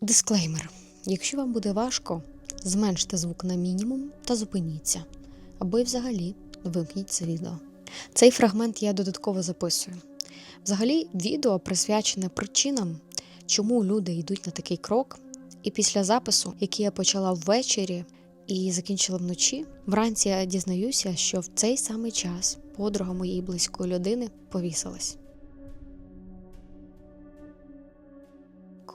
Дисклеймер: якщо вам буде важко, зменште звук на мінімум та зупиніться, або й взагалі вимкніть це відео. Цей фрагмент я додатково записую. Взагалі, відео присвячене причинам, чому люди йдуть на такий крок. І після запису, який я почала ввечері і закінчила вночі, вранці я дізнаюся, що в цей самий час подруга моєї близької людини повісилась.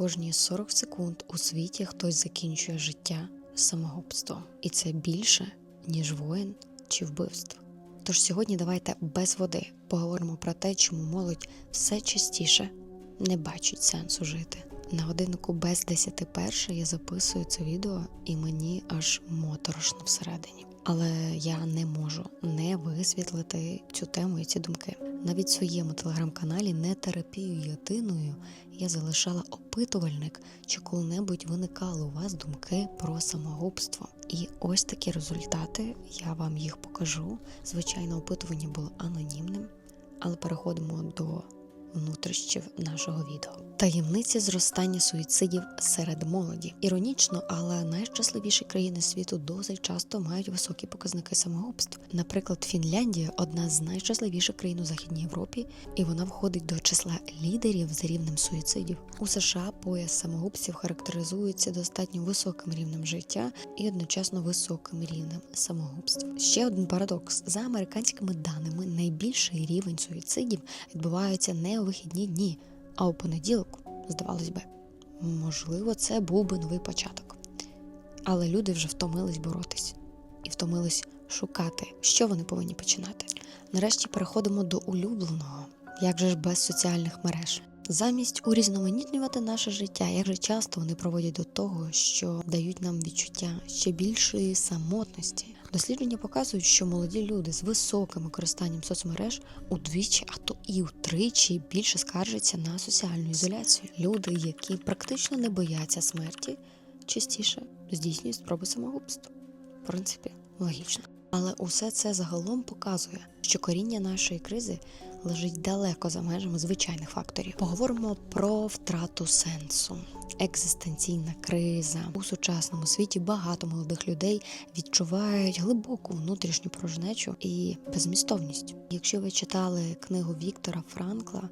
Кожні 40 секунд у світі хтось закінчує життя самогубством. І це більше, ніж воїн чи вбивство. Тож сьогодні давайте без води поговоримо про те, чому молодь все частіше не бачить сенсу жити. На годиннику без 10 перше я записую це відео, і мені аж моторошно всередині. Але я не можу не висвітлити цю тему і ці думки. Навіть в своєму телеграм-каналі не терапією єдиною я залишала опитувальник, чи коли-небудь виникали у вас думки про самогубство. І ось такі результати. Я вам їх покажу. Звичайно, опитування було анонімним, але переходимо до внутрішнів нашого відео. Таємниці зростання суїцидів серед молоді. Іронічно, але найщасливіші країни світу досить часто мають високі показники самогубств. Наприклад, Фінляндія одна з найщасливіших країн у Західній Європі, і вона входить до числа лідерів за рівнем суїцидів. У США пояс самогубців характеризується достатньо високим рівнем життя і одночасно високим рівнем самогубств. Ще один парадокс: за американськими даними, найбільший рівень суїцидів відбувається не у вихідні дні, а у понеділок, здавалось би, можливо, це був би новий початок. Але люди вже втомились боротись і втомились шукати, що вони повинні починати. Нарешті переходимо до улюбленого, як же ж без соціальних мереж. Замість урізноманітнювати наше життя, як же часто вони проводять до того, що дають нам відчуття ще більшої самотності. Дослідження показують, що молоді люди з високим використанням соцмереж удвічі, а то і втричі більше скаржаться на соціальну ізоляцію. Люди, які практично не бояться смерті, частіше здійснюють спроби самогубства. В принципі, логічно. Але усе це загалом показує, що коріння нашої кризи лежить далеко за межами звичайних факторів. Поговоримо про втрату сенсу, екзистенційна криза у сучасному світі. Багато молодих людей відчувають глибоку внутрішню порожнечу і безмістовність. Якщо ви читали книгу Віктора Франкла.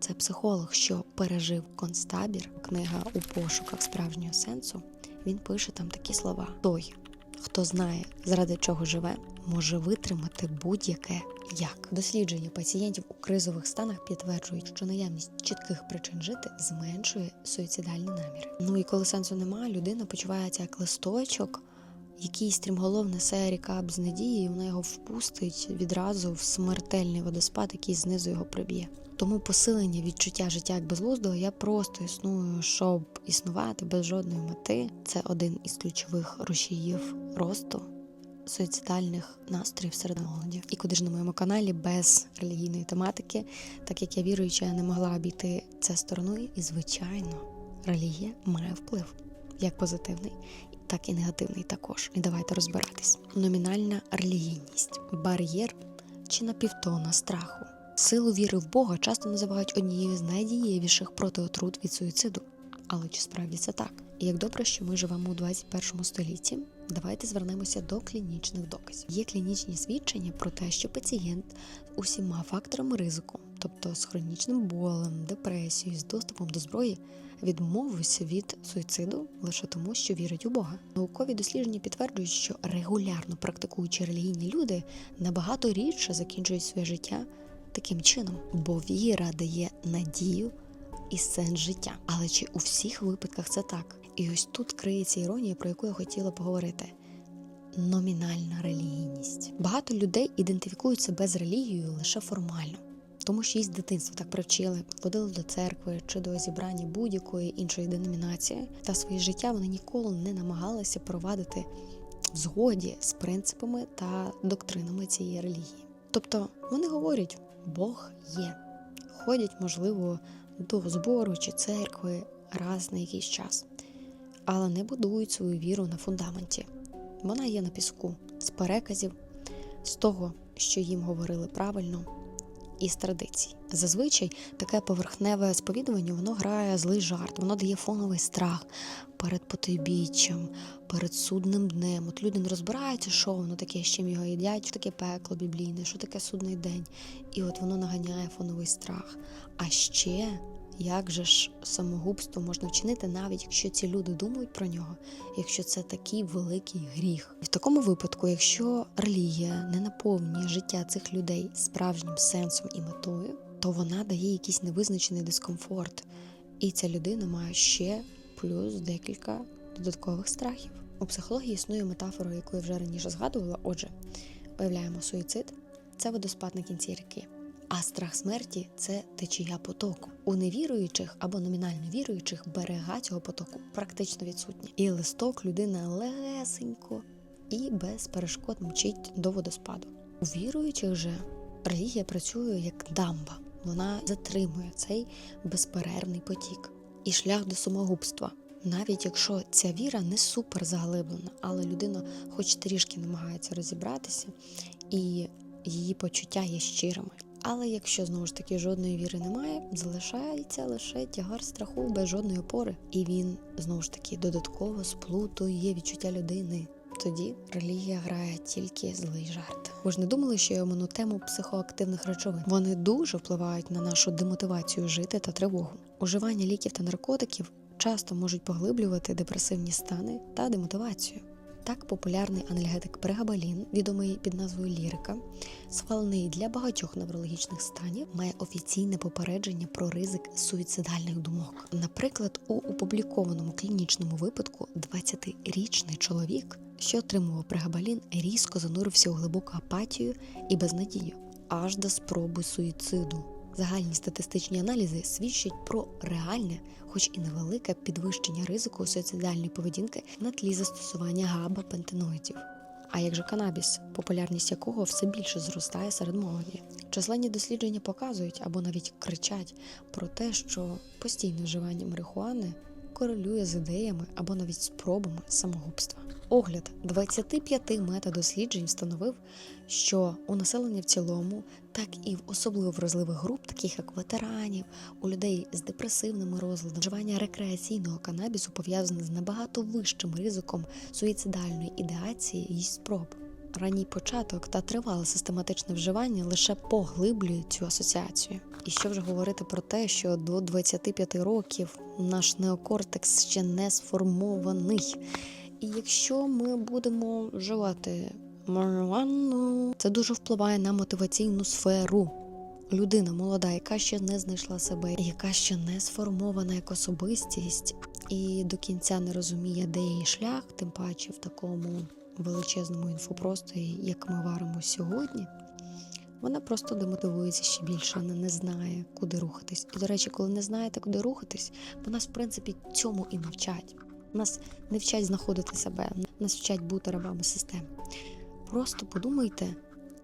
Це психолог, що пережив концтабір, книга у пошуках справжнього сенсу. Він пише там такі слова: той, хто знає, заради чого живе, може витримати будь-яке як. Дослідження пацієнтів у кризових станах підтверджують, що наявність чітких причин жити зменшує суїцидальні наміри. Ну і коли сенсу немає, людина почувається як листочок. Який стрімголов несе ріка з і вона його впустить відразу в смертельний водоспад, який знизу його приб'є. Тому посилення відчуття життя як безглуздого я просто існую, щоб існувати без жодної мети. Це один із ключових рушіїв росту суїцидальних настроїв серед молоді. І куди ж на моєму каналі без релігійної тематики, так як я віруюча, я не могла обійти це стороною, і звичайно, релігія має вплив як позитивний. Так і негативний також. І давайте розбиратись. Номінальна релігійність, бар'єр чи напівтона страху. Силу віри в Бога часто називають однією з найдієвіших протиотрут від суїциду. Але чи справді це так? І як добре, що ми живемо у 21 столітті, давайте звернемося до клінічних доказів. Є клінічні свідчення про те, що пацієнт з усіма факторами ризику, тобто з хронічним болем, депресією, з доступом до зброї, відмовився від суїциду лише тому, що вірить у Бога. Наукові дослідження підтверджують, що регулярно практикуючи релігійні люди набагато рідше закінчують своє життя таким чином, бо віра дає надію і сенс життя. Але чи у всіх випадках це так? І ось тут криється іронія, про яку я хотіла поговорити. Номінальна релігійність. Багато людей ідентифікують себе з релігією лише формально, тому що їх з дитинства так привчили, водили до церкви чи до зібрання будь-якої іншої деномінації, та своє життя вони ніколи не намагалися провадити в згоді з принципами та доктринами цієї релігії. Тобто вони говорять, Бог є, ходять, можливо, до збору чи церкви раз на якийсь час, але не будують свою віру на фундаменті. Вона є на піску з переказів, з того, що їм говорили правильно, із традицій. Зазвичай таке поверхневе сповідування воно грає злий жарт, воно дає фоновий страх перед потойбіччям, перед судним днем. От люди не розбираються, що воно таке, з чим його їдять, що таке пекло біблійне, що таке судний день. І от воно наганяє фоновий страх. А ще як же ж самогубство можна вчинити, навіть якщо ці люди думають про нього, якщо це такий великий гріх. І в такому випадку, якщо релігія не наповнює життя цих людей справжнім сенсом і метою, то вона дає якийсь невизначений дискомфорт, і ця людина має ще плюс декілька додаткових страхів. У психології існує метафора, яку я вже раніше згадувала. Отже, уявляємо суїцид це водоспад на кінці ріки. А страх смерті це течія потоку. У невіруючих або номінально віруючих берега цього потоку практично відсутні. І листок людина легесенько і без перешкод мчить до водоспаду. У віруючих же релігія працює як дамба. Вона затримує цей безперервний потік і шлях до самогубства. Навіть якщо ця віра не супер заглиблена, але людина хоч трішки намагається розібратися, і її почуття є щирими. Але якщо знову ж таки жодної віри немає, залишається лише тягар страху без жодної опори, і він знову ж таки додатково сплутує відчуття людини. Тоді релігія грає тільки злий жарт. Ви ж не думали, що я омину тему психоактивних речовин? Вони дуже впливають на нашу демотивацію жити та тривогу. Уживання ліків та наркотиків часто можуть поглиблювати депресивні стани та демотивацію. Так, популярний анальгетик прегабалін, відомий під назвою лірика, схвалений для багатьох неврологічних станів, має офіційне попередження про ризик суїцидальних думок. Наприклад, у опублікованому клінічному випадку 20-річний чоловік, що отримував прегабалін, різко занурився у глибоку апатію і безнадію, аж до спроби суїциду. Загальні статистичні аналізи свідчать про реальне, хоч і невелике підвищення ризику суїцидальної поведінки на тлі застосування габа-пентеноїдів. А як же канабіс, популярність якого все більше зростає серед молоді? Численні дослідження показують або навіть кричать про те, що постійне вживання марихуани корелює з ідеями або навіть спробами самогубства. Огляд 25 метадосліджень встановив, що у населення в цілому, так і в особливо вразливих груп, таких як ветеранів, у людей з депресивними розладами, вживання рекреаційного канабісу пов'язане з набагато вищим ризиком суїцидальної ідеації і спроб. Ранній початок та тривале систематичне вживання лише поглиблюють цю асоціацію. І що вже говорити про те, що до 25 років наш неокортекс ще не сформований. І якщо ми будемо вживати марихуану, це дуже впливає на мотиваційну сферу. Людина молода, яка ще не знайшла себе, яка ще не сформована як особистість, і до кінця не розуміє, де її шлях, тим паче в такому величезному інфопросторі, як ми варимо сьогодні. Вона просто демотивується ще більше, вона не знає, куди рухатись. І, до речі, коли не знаєте, куди рухатись, то нас, в принципі, цьому і навчать. Нас не вчать знаходити себе, нас вчать бути рабами системи. Просто подумайте,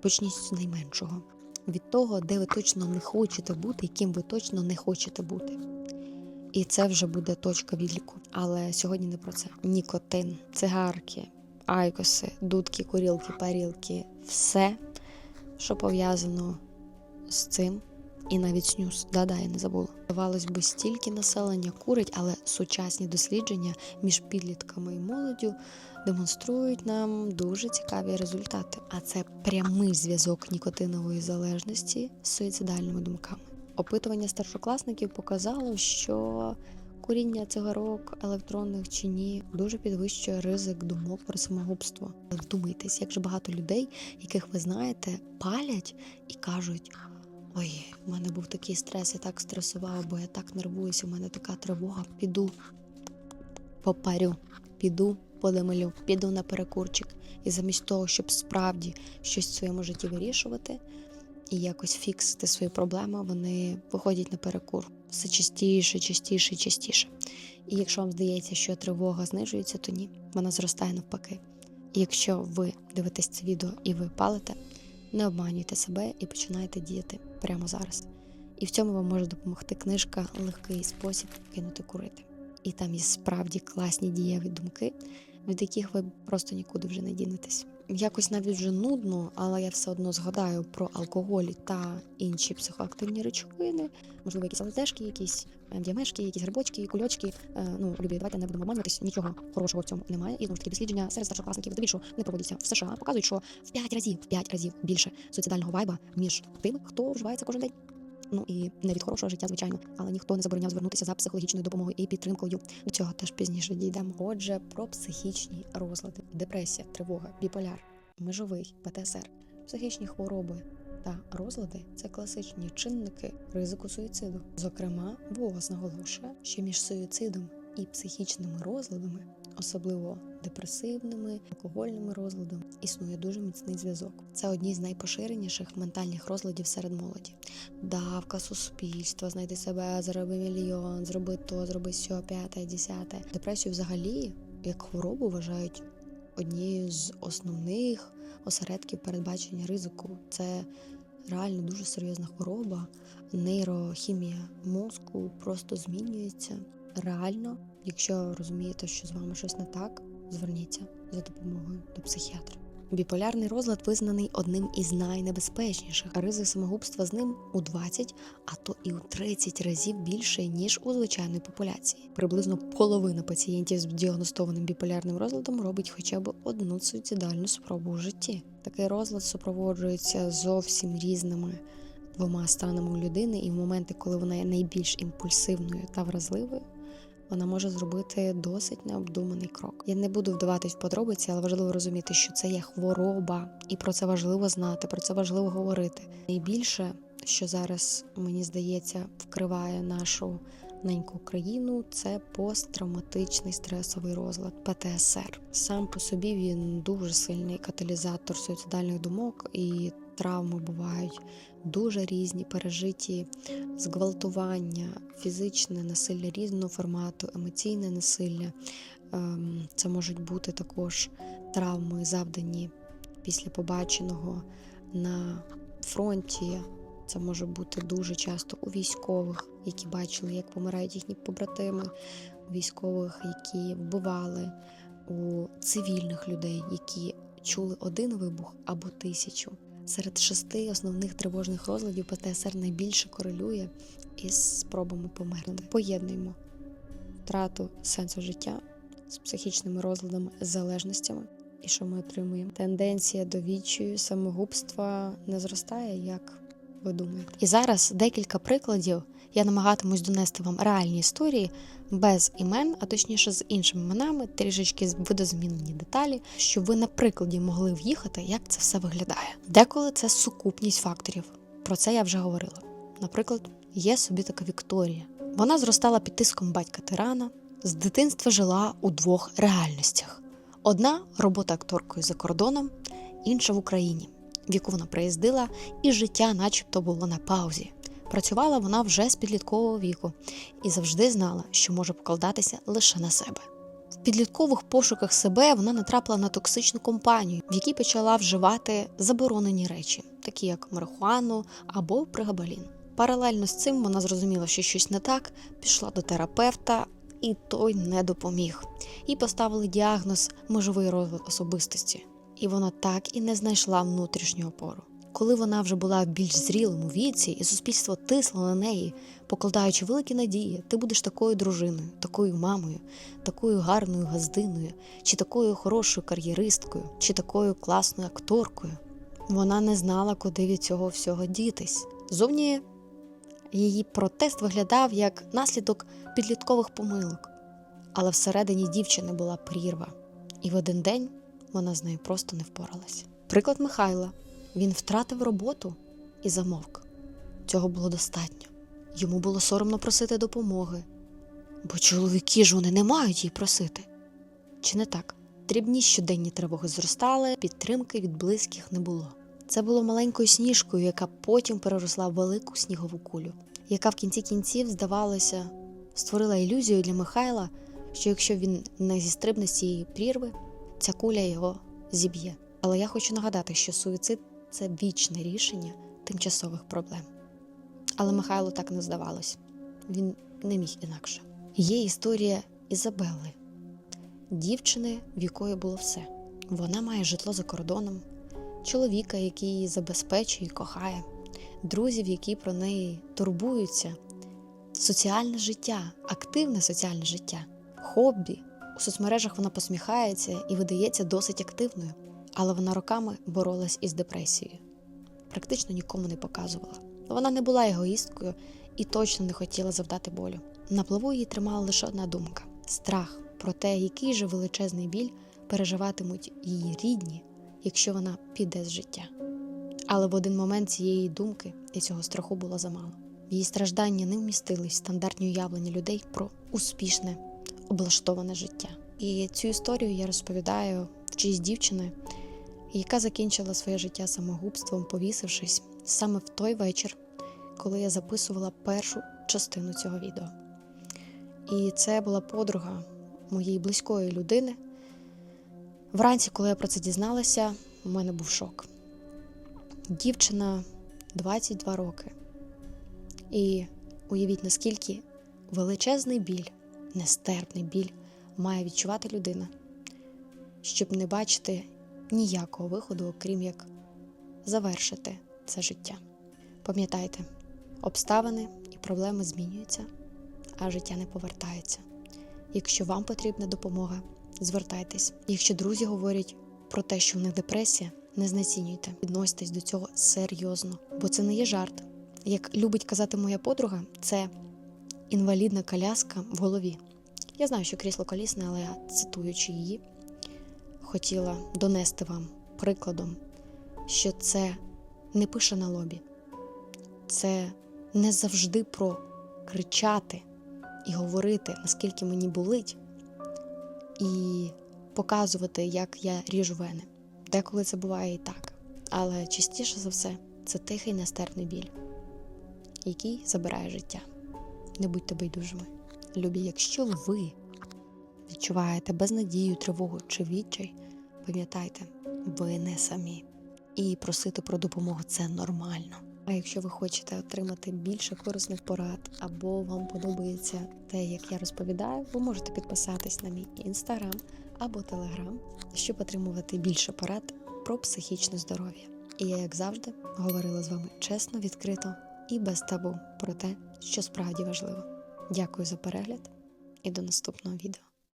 почніть з найменшого, від того, де ви точно не хочете бути, яким ви точно не хочете бути. І це вже буде точка відліку. Але сьогодні не про це. Нікотин, цигарки, айкоси, дудки, курілки, парілки все, що пов'язано з цим, і навіть снюс. Да-да, я не забула. Здавалось би, стільки населення курить, але сучасні дослідження між підлітками і молоддю демонструють нам дуже цікаві результати. А це прямий зв'язок нікотинової залежності з суїцидальними думками. Опитування старшокласників показало, що куріння цигарок електронних чи ні дуже підвищує ризик думок про самогубство. Вдумайтесь, як же багато людей, яких ви знаєте, палять і кажуть. Ой, у мене був такий стрес, я так стресував, бо я так нервуюся, у мене така тривога. Піду попарю, піду подемелю, піду на перекурчик. І замість того, щоб справді щось в своєму житті вирішувати і якось фіксити свої проблеми, вони виходять на перекур все частіше, частіше частіше. І якщо вам здається, що тривога знижується, то ні, вона зростає навпаки. І якщо ви дивитесь це відео і ви палите, не обманюйте себе і починайте діяти прямо зараз. І в цьому вам може допомогти книжка Легкий спосіб кинути курити. І там є справді класні дієві думки, від яких ви просто нікуди вже не дінетесь. Якось навіть вже нудно, але я все одно згадаю про алкоголь та інші психоактивні речовини, можливо, якісь ЛСДшки, якісь МДМшки, якісь грибочки, кульочки. Е, ну, любі, давайте не будемо обманюватись, нічого хорошого в цьому немає. І знову ж таки дослідження серед старшокласників здебільшого не проводяться в США, показують, що в 5 разів, в 5 разів більше суїцидального вайба, ніж тим, хто вживає це кожен день. Ну і не від хорошого життя, звичайно, але ніхто не забороняв звернутися за психологічною допомогою і підтримкою. До цього теж пізніше дійдемо. Отже, про психічні розлади: депресія, тривога, біполяр, межовий, ПТСР, психічні хвороби та розлади це класичні чинники ризику суїциду. Зокрема, ВООЗ наголошує, що між суїцидом і психічними розладами, особливо депресивними, алкогольними розладами, існує дуже міцний зв'язок. Це одні з найпоширеніших ментальних розладів серед молоді. Давка суспільства, знайди себе, зароби мільйон, зроби то, зроби сьо, п'яте, десяте. Депресію взагалі як хворобу вважають однією з основних осередків передбачення ризику. Це реально дуже серйозна хвороба. Нейрохімія мозку просто змінюється. Реально, якщо розумієте, що з вами щось не так, зверніться за допомогою до психіатра. Біполярний розлад визнаний одним із найнебезпечніших, ризик самогубства з ним у 20, а то і у 30 разів більше, ніж у звичайної популяції. Приблизно половина пацієнтів з діагностованим біполярним розладом робить хоча б одну суїцидальну спробу у житті. Такий розлад супроводжується зовсім різними двома станами у людини, і в моменти, коли вона є найбільш імпульсивною та вразливою, вона може зробити досить необдуманий крок. Я не буду вдаватись в подробиці, але важливо розуміти, що це є хвороба, і про це важливо знати, про це важливо говорити. Найбільше, що зараз мені здається, вкриває нашу неньку країну, це посттравматичний стресовий розлад ПТСР. Сам по собі він дуже сильний каталізатор суїцидальних думок і травми бувають дуже різні, пережиті зґвалтування, фізичне насилля різного формату, емоційне насилля. Ем, Це можуть бути також травми, завдані після побаченого на фронті. Це може бути дуже часто у військових, які бачили, як помирають їхні побратими, у військових, які вбивали, у цивільних людей, які чули один вибух або тисячу. Серед шести основних тривожних розладів ПТСР найбільше корелює із спробами померти. Поєднуємо втрату сенсу життя з психічними розладами, залежностями. І що ми отримуємо? Тенденція до відчаю, самогубства не зростає, як ви думаєте. І зараз декілька прикладів. Я намагатимусь донести вам реальні історії без імен, а точніше з іншими іменами, трішечки видозмінені деталі, щоб ви на прикладі могли в'їхати, як це все виглядає. Деколи це сукупність факторів. Про це я вже говорила. Наприклад, є собі така Вікторія. Вона зростала під тиском батька тирана, з дитинства жила у двох реальностях: одна робота акторкою за кордоном, інша в Україні, в яку вона приїздила, і життя, начебто, було на паузі. Працювала вона вже з підліткового віку і завжди знала, що може покладатися лише на себе. В підліткових пошуках себе вона натрапила на токсичну компанію, в якій почала вживати заборонені речі, такі як марихуану або пригабалін. Паралельно з цим вона зрозуміла, що щось не так, пішла до терапевта, і той не допоміг. Їй поставили діагноз межовий розлад особистості, і вона так і не знайшла внутрішню опору. Коли вона вже була в більш зрілому віці, і суспільство тисло на неї, покладаючи великі надії, ти будеш такою дружиною, такою мамою, такою гарною газдиною, чи такою хорошою кар'єристкою, чи такою класною акторкою. Вона не знала, куди від цього всього дітись. Зовні її протест виглядав як наслідок підліткових помилок, але всередині дівчини була прірва, і в один день вона з нею просто не впоралася. Приклад Михайла. Він втратив роботу і замовк. Цього було достатньо. Йому було соромно просити допомоги, бо чоловіки ж вони не мають її просити. Чи не так? Дрібні щоденні тривоги зростали, підтримки від близьких не було. Це було маленькою сніжкою, яка потім переросла в велику снігову кулю, яка в кінці кінців, здавалося, створила ілюзію для Михайла, що якщо він не зістрибне з цієї прірви, ця куля його зіб'є. Але я хочу нагадати, що суїцид це вічне рішення тимчасових проблем. Але Михайлу так не здавалось він не міг інакше. Є історія Ізабелли, дівчини, в якої було все: Вона має житло за кордоном, чоловіка, який її забезпечує і кохає, друзів, які про неї турбуються, соціальне життя, активне соціальне життя, хобі. У соцмережах вона посміхається і видається досить активною, але вона роками боролась із депресією. Практично нікому не показувала. Вона не була егоїсткою і точно не хотіла завдати болю. На плаву її тримала лише одна думка страх про те, який же величезний біль переживатимуть її рідні, якщо вона піде з життя. Але в один момент цієї думки і цього страху було замало. Її страждання не вмістились стандартні уявлення людей про успішне, облаштоване життя. І цю історію я розповідаю в честь дівчини, яка закінчила своє життя самогубством, повісившись саме в той вечір, коли я записувала першу частину цього відео. І це була подруга моєї близької людини. Вранці, коли я про це дізналася, у мене був шок. Дівчина 22 роки. І уявіть, наскільки величезний біль, нестерпний біль має відчувати людина, щоб не бачити ніякого виходу, окрім як завершити це життя. Пам'ятайте, обставини і проблеми змінюються, а життя не повертається. Якщо вам потрібна допомога, звертайтесь. Якщо друзі говорять про те, що в них депресія, не знецінюйте, відноситесь до цього серйозно, бо це не є жарт. Як любить казати моя подруга, це інвалідна коляска в голові. Я знаю, що крісло колісне, але я, цитуючи її, хотіла донести вам прикладом, що це не пише на лобі, це не завжди про кричати і говорити, наскільки мені болить, і показувати, як я ріжу вени. Деколи це буває і так. Але частіше за все це тихий нестерпний біль, який забирає життя. Не будьте байдужими. Любі, якщо ви відчуваєте безнадію, тривогу чи відчай, пам'ятайте, ви не самі. І просити про допомогу це нормально. А якщо ви хочете отримати більше корисних порад, або вам подобається те, як я розповідаю, ви можете підписатись на мій інстаграм або телеграм, щоб отримувати більше порад про психічне здоров'я. І я, як завжди, говорила з вами чесно, відкрито і без табу про те, що справді важливо. Дякую за перегляд і до наступного відео.